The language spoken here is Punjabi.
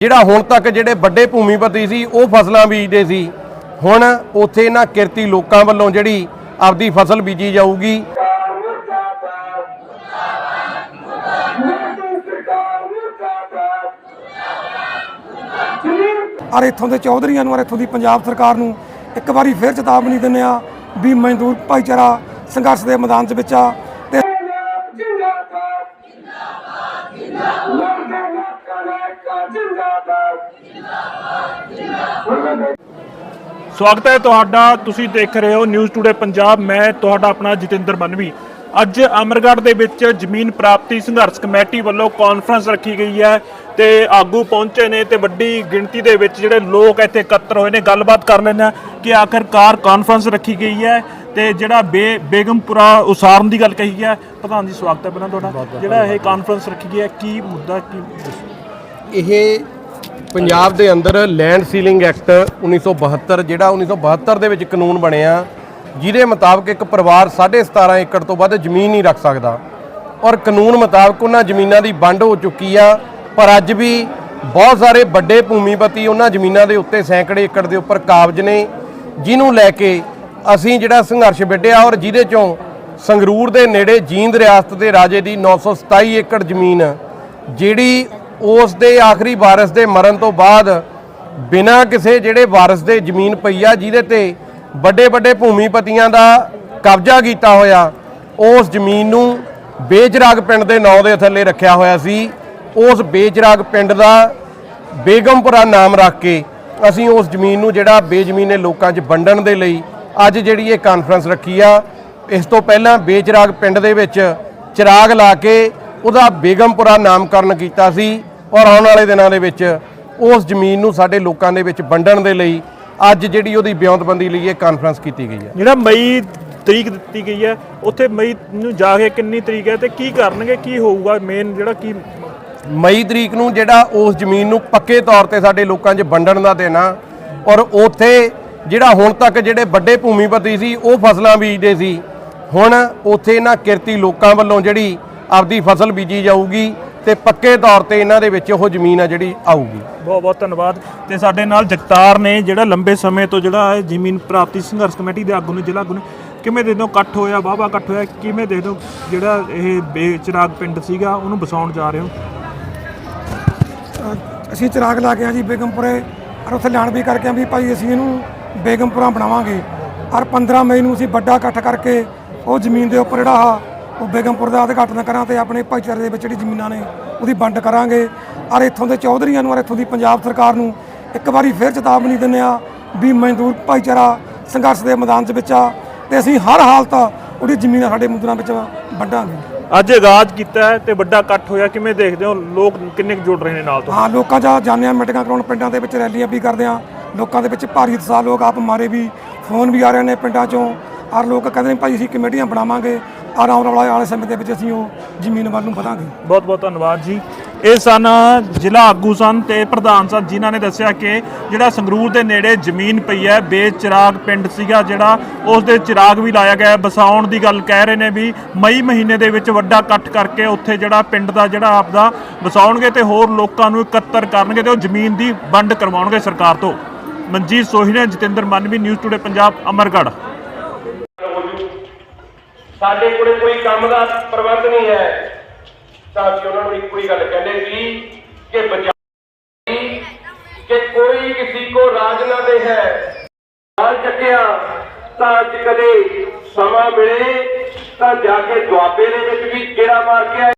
ਜਿਹੜਾ ਹੁਣ ਤੱਕ ਜਿਹੜੇ ਵੱਡੇ ਭੂਮੀਪਤੀ ਸੀ ਉਹ ਫਸਲਾਂ ਬੀਜਦੇ ਸੀ। ਹੁਣ ਉੱਥੇ ਇਹਨਾਂ ਕਿਰਤੀ ਲੋਕਾਂ ਵੱਲੋਂ ਜਿਹੜੀ ਆਪਦੀ ਫਸਲ ਬੀਜੀ ਜਾਊਗੀ। ਔਰ ਇੱਥੋਂ ਦੇ ਚੌਧਰੀਆਂ ਨੂੰ ਔਰ ਇੱਥੋਂ ਦੀ ਪੰਜਾਬ ਸਰਕਾਰ ਨੂੰ ਇੱਕ ਵਾਰੀ ਫੇਰ ਚੇਤਾਵਨੀ ਦਿੰਦੇ ਆ ਵੀ ਮਜ਼ਦੂਰ ਭਾਈਚਾਰਾ ਸੰਘਰਸ਼ ਦੇ ਮੈਦਾਨ 'ਚ ਵਿੱਚ ਆ ਤੇ ਸਵਾਗਤ ਹੈ ਤੁਹਾਡਾ ਤੁਸੀਂ ਦੇਖ ਰਹੇ ਹੋ ਨਿਊਜ਼ ਟੂਡੇ ਪੰਜਾਬ ਮੈਂ ਤੁਹਾਡਾ ਆਪਣਾ ਜਤਿੰਦਰ ਬਨਵੀ। ਅੱਜ ਅਮਰਗੜ੍ਹ ਦੇ ਵਿੱਚ ਜ਼ਮੀਨ ਪ੍ਰਾਪਤੀ ਸੰਘਰਸ਼ ਕਮੇਟੀ ਵੱਲੋਂ ਕਾਨਫਰੰਸ ਰੱਖੀ ਗਈ ਹੈ ਤੇ ਆਗੂ ਪਹੁੰਚੇ ਨੇ ਤੇ ਵੱਡੀ ਗਿਣਤੀ ਦੇ ਵਿੱਚ ਜਿਹੜੇ ਲੋਕ ਇੱਥੇ ਇਕੱਤਰ ਹੋਏ ਨੇ ਗੱਲਬਾਤ ਕਰ ਹਾਂ ਕਿ ਆਖਰਕਾਰ ਕਾਨਫਰੰਸ ਰੱਖੀ ਗਈ ਹੈ ਤੇ ਜਿਹੜਾ ਬੇ ਬੇਗਮਪੁਰਾ ਉਸਾਰਨ ਦੀ ਗੱਲ ਕਹੀ ਹੈ। ਪ੍ਰਧਾਨ ਜੀ ਸਵਾਗਤ ਹੈ ਪਹਿਲਾਂ ਤੁਹਾਡਾ। ਜਿਹੜਾ ਇਹ ਕਾਨਫਰੰਸ ਰੱਖੀ ਗਈ ਹੈ ਕੀ ਮੁੱਦਾ ਕੀ ਇਹ ਪੰਜਾਬ ਦੇ ਅੰਦਰ ਲੈਂਡ ਸੀਲਿੰਗ ਐਕਟ 1972 ਜਿਹੜਾ 1972 ਦੇ ਵਿੱਚ ਕਾਨੂੰਨ ਬਣਿਆ, ਜਿਹਦੇ ਮੁਤਾਬਕ ਇੱਕ ਪਰਿਵਾਰ 17.5 ਏਕੜ ਤੋਂ ਵੱਧ ਜ਼ਮੀਨ ਨਹੀਂ ਰੱਖ ਸਕਦਾ। ਔਰ ਕਾਨੂੰਨ ਮੁਤਾਬਕ ਉਹਨਾਂ ਜ਼ਮੀਨਾਂ ਦੀ ਵੰਡ ਹੋ ਚੁੱਕੀ ਆ, ਪਰ ਅੱਜ ਵੀ ਬਹੁਤ ਸਾਰੇ ਵੱਡੇ ਭੂਮੀਪਤੀ ਉਹਨਾਂ ਜ਼ਮੀਨਾਂ ਦੇ ਉੱਤੇ ਸੈਂਕੜੇ ਏਕੜ ਦੇ ਉੱਪਰ ਕਾਬਜ ਨੇ, ਜਿਹਨੂੰ ਲੈ ਕੇ ਅਸੀਂ ਜਿਹੜਾ ਸੰਘਰਸ਼ ਵਿੱਢਿਆ ਔਰ ਜਿਹਦੇ ਚੋਂ ਸੰਗਰੂਰ ਦੇ ਨੇੜੇ ਜੀਂਦ ਰਿਆਸਤ ਦੇ ਰਾਜੇ ਦੀ 927 ਏਕੜ ਜ਼ਮੀਨ, ਜਿਹੜੀ ਉਸ ਦੇ ਆਖਰੀ ਵਾਰਿਸ ਦੇ ਮਰਨ ਤੋਂ ਬਾਅਦ ਬਿਨਾਂ ਕਿਸੇ ਜਿਹੜੇ ਵਾਰਿਸ ਦੇ ਜ਼ਮੀਨ ਪਈ ਆ, ਜਿਹਦੇ ਤੇ ਵੱਡੇ ਵੱਡੇ ਭੂਮੀਪਤੀਆਂ ਦਾ ਕਬਜ਼ਾ ਕੀਤਾ ਹੋਇਆ, ਉਸ ਜ਼ਮੀਨ ਨੂੰ ਬੇਜਰਾਗ ਪਿੰਡ ਦੇ ਨਾਂ ਦੇ ਥੱਲੇ ਰੱਖਿਆ ਹੋਇਆ ਸੀ। ਉਸ ਬੇਜਰਾਗ ਪਿੰਡ ਦਾ ਬੇਗਮਪੁਰਾ ਨਾਮ ਰੱਖ ਕੇ ਅਸੀਂ ਉਸ ਜ਼ਮੀਨ ਨੂੰ ਜਿਹੜਾ ਬੇਜ਼ਮੀਨੇ ਲੋਕਾਂ 'ਚ ਵੰਡਣ ਦੇ ਲਈ ਅੱਜ ਜਿਹੜੀ ਇਹ ਕਾਨਫਰੰਸ ਰੱਖੀ ਆ, ਇਸ ਤੋਂ ਪਹਿਲਾਂ ਬੇਚਰਾਗ ਪਿੰਡ ਦੇ ਵਿੱਚ ਚਿਰਾਗ ਲਾ ਕੇ ਉਹਦਾ ਬੇਗਮਪੁਰਾ ਨਾਮਕਰਨ ਕੀਤਾ ਸੀ। ਔਰ ਆਉਣ ਵਾਲੇ ਦਿਨਾਂ ਦੇ ਵਿੱਚ ਉਸ ਜ਼ਮੀਨ ਨੂੰ ਸਾਡੇ ਲੋਕਾਂ ਦੇ ਵਿੱਚ ਵੰਡਣ ਦੇ ਲਈ ਅੱਜ ਜਿਹੜੀ ਉਹਦੀ ਬਿਉਂਤਬੰਦੀ ਲਈ ਇਹ ਕਾਨਫਰੰਸ ਕੀਤੀ ਗਈ ਹੈ। ਜਿਹੜਾ ਮਈ ਤਰੀਕ ਦਿੱਤੀ ਗਈ ਹੈ ਉੱਥੇ ਮਈ ਨੂੰ ਜਾ ਕੇ ਕਿੰਨੀ ਤਰੀਕ ਹੈ ਤੇ ਕੀ ਕਰਨਗੇ ਕੀ ਹੋਊਗਾ ਮੇਨ ਜਿਹੜਾ ਕੀ ਮਈ ਤਰੀਕ ਨੂੰ ਜਿਹੜਾ ਉਸ ਜ਼ਮੀਨ ਨੂੰ ਪੱਕੇ ਤੌਰ ਤੇ ਸਾਡੇ ਲੋਕਾਂ 'ਚ ਵੰਡਣ ਦਾ ਦੇਣਾ ਔਰ ਉੱਥੇ ਜਿਹੜਾ ਹੁਣ ਤੱਕ ਜਿਹੜੇ ਵੱਡੇ ਭੂਮੀਪਤੀ ਸੀ ਉਹ ਫਸਲਾਂ ਬੀਜਦੇ ਸੀ ਹੁਣ ਉੱਥੇ ਇਹਨਾਂ ਕਿਰਤੀ ਲੋਕਾਂ ਵੱਲੋਂ ਜਿਹੜੀ ਆਪਦੀ ਫਸਲ ਬੀਜੀ ਜਾਊਗੀ ਤੇ ਪੱਕੇ ਤੌਰ ਤੇ ਇਹਨਾਂ ਦੇ ਵਿੱਚ ਉਹ ਜ਼ਮੀਨ ਆ ਜਿਹੜੀ ਆਊਗੀ। ਬਹੁਤ ਬਹੁਤ ਧੰਨਵਾਦ। ਤੇ ਸਾਡੇ ਨਾਲ ਜਗਤਾਰ ਨੇ ਜਿਹੜਾ ਲੰਬੇ ਸਮੇਂ ਤੋਂ ਜਿਹੜਾ ਇਹ ਜ਼ਮੀਨ ਪ੍ਰਾਪਤੀ ਸੰਘਰਸ਼ ਕਮੇਟੀ ਦੇ ਆਗੂ ਨੇ ਜ਼ਿਲ੍ਹਾ ਆਗੂ ਨੇ ਕਿਵੇਂ ਦੇ ਦੋ ਇਕੱਠ ਹੋਇਆ ਵਾਹਵਾ ਇਕੱਠ ਹੋਇਆ ਕਿਵੇਂ ਦੇ ਦੋ ਜਿਹੜਾ ਇਹ ਬੇਚਰਾਗ ਪਿੰਡ ਸੀਗਾ ਉਹਨੂੰ ਬਸਾਉਣ ਜਾ ਰਹੇ ਹੋ? ਅ, ਅਸੀਂ ਚਿਰਾਗ ਲਾ ਕੇ ਆ ਜੀ ਬੇਗਮਪੁਰੇ ਔਰ ਉੱਥੇ ਲਿਆਣ ਵੀ ਕਰਕੇ ਆ ਵੀ ਭਾਈ ਅਸੀਂ ਇਹਨੂੰ ਬੇਗਮਪੁਰਾ ਬਣਾਵਾਂਗੇ। ਔਰ 15 ਮਈ ਨੂੰ ਅਸੀਂ ਵੱਡਾ ਇਕੱਠ ਕਰਕੇ ਉਹ ਜ਼ਮੀਨ ਦੇ ਉੱਪਰ ਜਿਹੜਾ ਆ ਉਹ ਬੇਗਮਪੁਰ ਦਾ ਉਦਘਾਟਨ ਕਰਾਂ ਤੇ ਆਪਣੇ ਭਾਈਚਾਰੇ ਦੇ ਵਿੱਚ ਜਿਹੜੀ ਜ਼ਮੀਨਾਂ ਨੇ ਉਹਦੀ ਵੰਡ ਕਰਾਂਗੇ। ਔਰ ਇੱਥੋਂ ਦੇ ਚੌਧਰੀਆਂ ਨੂੰ ਔਰ ਇੱਥੋਂ ਦੀ ਪੰਜਾਬ ਸਰਕਾਰ ਨੂੰ ਇੱਕ ਵਾਰੀ ਫੇਰ ਚੇਤਾਵਨੀ ਦਿੰਦੇ ਆ ਵੀ ਮਜ਼ਦੂਰ ਭਾਈਚਾਰਾ ਸੰਘਰਸ਼ ਦੇ ਮੈਦਾਨ 'ਚ ਵਿੱਚ ਆ ਤੇ ਅਸੀਂ ਹਰ ਹਾਲਤ ਉਹਦੀ ਜ਼ਮੀਨਾਂ ਸਾਡੇ ਮੁੱਦਰਾਂ ਵਿੱਚ ਵੰਡਾਂਗੇ ਅੱਜ ਆਗਾਜ਼ ਕੀਤਾ ਹੈ ਤੇ ਵੱਡਾ ਇਕੱਠ ਹੋਇਆ ਕਿਵੇਂ ਦੇਖਦੇ ਹੋ? ਲੋਕ ਕਿੰਨੇ ਕੁ ਜੁੜ ਰਹੇ ਨੇ ਨਾਲ ਤੋਂ? ਹਾਂ ਲੋਕਾਂ ਦਾ ਹਾਂ ਮੀਟਿੰਗਾਂ ਕਰਾਉਣ ਪਿੰਡਾਂ ਦੇ ਵਿੱਚ ਰੈਲੀਆਂ ਵੀ ਕਰਦੇ ਆ ਲੋਕਾਂ ਦੇ ਵਿੱਚ ਭਾਰੀ ਉਤਸ਼ਾਹ ਲੋਕ ਆਪ ਮਾਰੇ ਵੀ ਫੋਨ ਵੀ ਆ ਰਹੇ ਨੇ ਪਿੰਡਾਂ ਚੋਂ। ਔਰ ਲੋਕ ਕਹਿੰਦੇ ਨੇ ਭਾਈ ਅਸੀਂ ਕਮੇਟੀਆਂ ਬਣਾਵਾਂਗੇ। ਔਰ ਆਉਣ ਵਾਲੇ ਵਾਲੇ ਸਮੇਂ ਦੇ ਵਿੱਚ ਅਸੀਂ ਉਹ ਜ਼ਮੀਨ ਵੱਲ ਨੂੰ ਵਧਾਂਗੇ। ਬਹੁਤ ਬਹੁਤ ਧੰਨਵਾਦ ਜੀ। ਇਹ ਸਨ ਜ਼ਿਲ੍ਹਾ ਆਗੂ ਸਨ ਤੇ ਪ੍ਰਧਾਨ ਸਨ ਜਿਨ੍ਹਾਂ ਨੇ ਦੱਸਿਆ ਕਿ ਜਿਹੜਾ ਸੰਗਰੂਰ ਦੇ ਨੇੜੇ ਜ਼ਮੀਨ ਪਈ ਹੈ, ਬੇਚਿਰਾਗ ਪਿੰਡ ਸੀਗਾ ਜਿਹੜਾ, ਉਸ ਦੇ ਚਿਰਾਗ ਵੀ ਲਾਇਆ ਗਿਆ ਹੈ। ਵਸਾਉਣ ਦੀ ਗੱਲ ਕਹਿ ਰਹੇ ਨੇ ਵੀ ਮਈ ਮਹੀਨੇ ਦੇ ਵਿੱਚ ਵੱਡਾ ਇਕੱਠ ਕਰਕੇ ਉੱਥੇ ਜਿਹੜਾ ਪਿੰਡ ਦਾ ਜਿਹੜਾ ਆਪਦਾ ਵਸਾਉਣਗੇ ਤੇ ਹੋਰ ਲੋਕਾਂ ਨੂੰ ਇਕੱਤਰ ਕਰਨਗੇ ਤੇ ਉਹ ਜ਼ਮੀਨ ਦੀ ਵੰਡ ਕਰਵਾਉਣਗੇ ਸਰਕਾਰ ਤੋਂ। ਮਨਜੀਤ ਸੋਹੀ ਨੇ, ਜਤਿੰਦਰ ਮਾਨਵੀ, ਨਿਊਜ਼ ਟੂਡੇ ਪੰਜਾਬ, ਅਮਰਗੜ੍ਹ। ਸਾਡੇ ਕੋਲੇ ਕੋਈ ਕੰਮ ਦਾ ਪ੍ਰਬੰਧ ਨਹੀਂ ਹੈ। ਤਾਂ ਅਸੀਂ ਉਹਨਾਂ ਨੂੰ ਇੱਕੋ ਹੀ ਗੱਲ ਕਹਿੰਦੇ ਸੀ ਕਿ ਬਚਾਈ ਕਿ ਕੋਈ ਕਿਸੇ ਕੋ ਰਾਜ ਨਾ ਦੇ ਹੈ ਨਾਲ ਚੱਕਿਆ ਤਾਂ ਅੱਜ ਕਦੇ ਸਮਾਂ ਮਿਲੇ ਤਾਂ ਜਾ ਕੇ ਦੁਆਬੇ ਦੇ ਵਿੱਚ ਵੀ ਗੇੜਾ ਮਾਰ ਕੇ